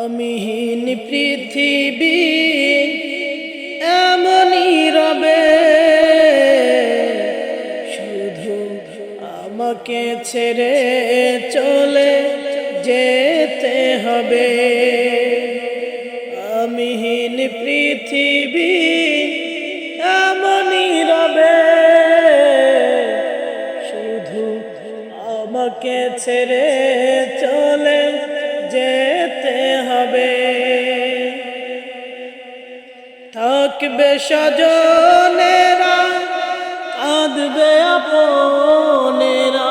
আমিহীন পৃথিবী, এমনই রবে। শুধু আমাকে ছেড়ে চলে যেতে হবে। আমিহীন পৃথিবী, এমনই রবে। শুধু আমাকে ছেড়ে থাকবে সজনেরা কাঁদবে আপনেরা।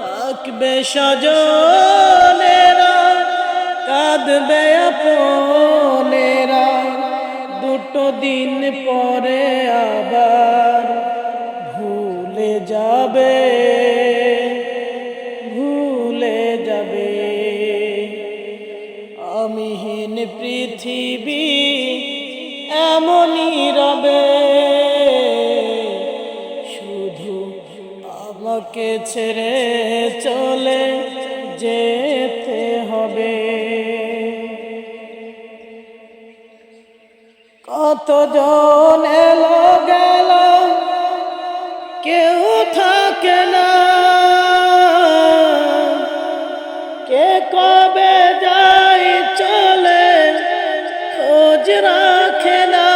থাকবে সজনেরা কাঁদবে আপনেরা। দুটো দিন পরে আমাকে ছেড়ে চলে যেতে হবে। কতজন এলো গেল, কেউ থাকে না। কে কবে যায় চলে খোঁজ রাখে না।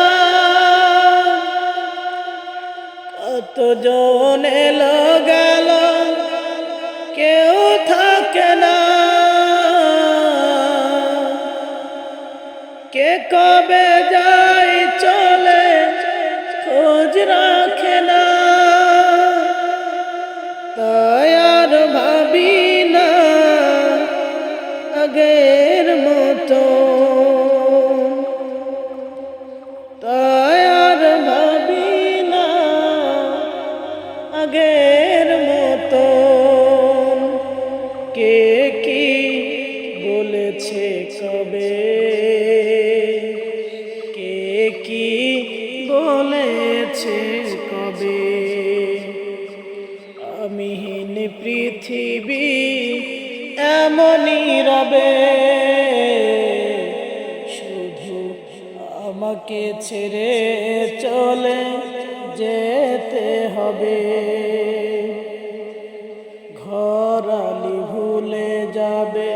কতজন এলো গেল কবে যায় চলে, খোঁজ রাখে না। তাই আর ভাবি না আগের মতো। তাই আর ভাবি না আগের মতো। কে কি বলেছে কবে? পৃথিবী এমনই রবে। শুধু আমাকে ছেড়ে চলে যেতে হবে। ঘরালি ভুলে যাবে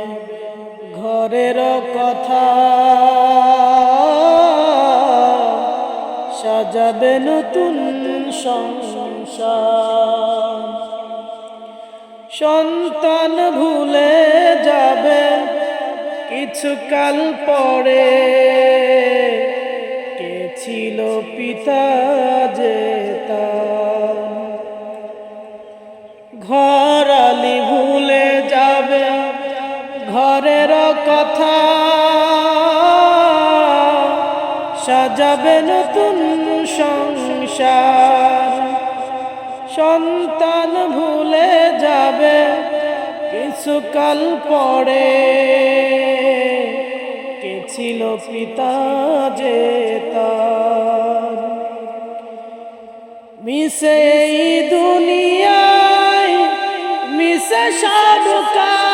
ঘরের কথা। সাজাবে নতুন সংসার। সন্তান ভুলে যাবে কিছুকাল পরে। কে ছিল পিতা যে তার? ঘরালি ভুলে যাবে, ঘরের কথা। সাজাবে নতুন সংসার। সন্তান ভুলে যাবে কিছুকাল পরে। কে ছিল পিতা যে তার? মিশে এই দুনিয়ায়, মিশে সব কাজ।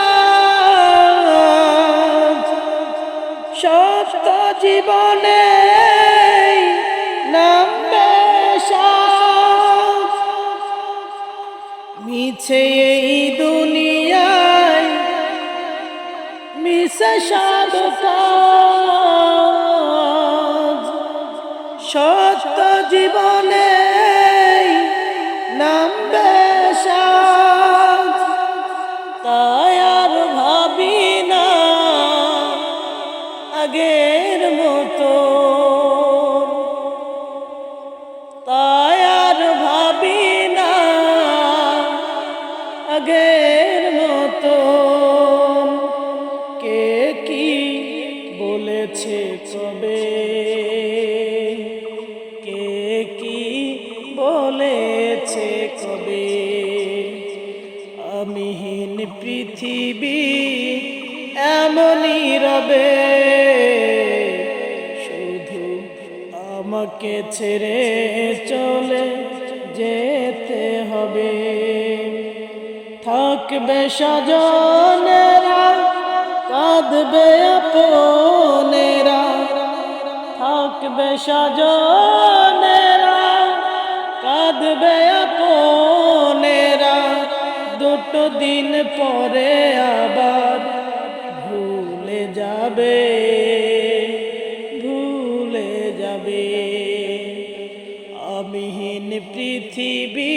সত্য জীবনে মিছে এই দুনিয়ায়। মিশে কাজ। সত্য জীবনে নামবে। তাই আর ভাবি না। আগের আগের মতো কে কি বলেছে কবে কে কি বলেছে কবে আমিহীন পৃথিবী এমনই রবে। শুধু আমাকে ছেড়ে চলে যেতে হবে। থাকবে সজনেরা কাঁদবে আপনেরা। থাকবে সাজনেরা কাঁদবে আপনেরা। দুটো দিন পরে আবার ভুলে যাবে ভুলে যাবে। আমিহীন পৃথিবী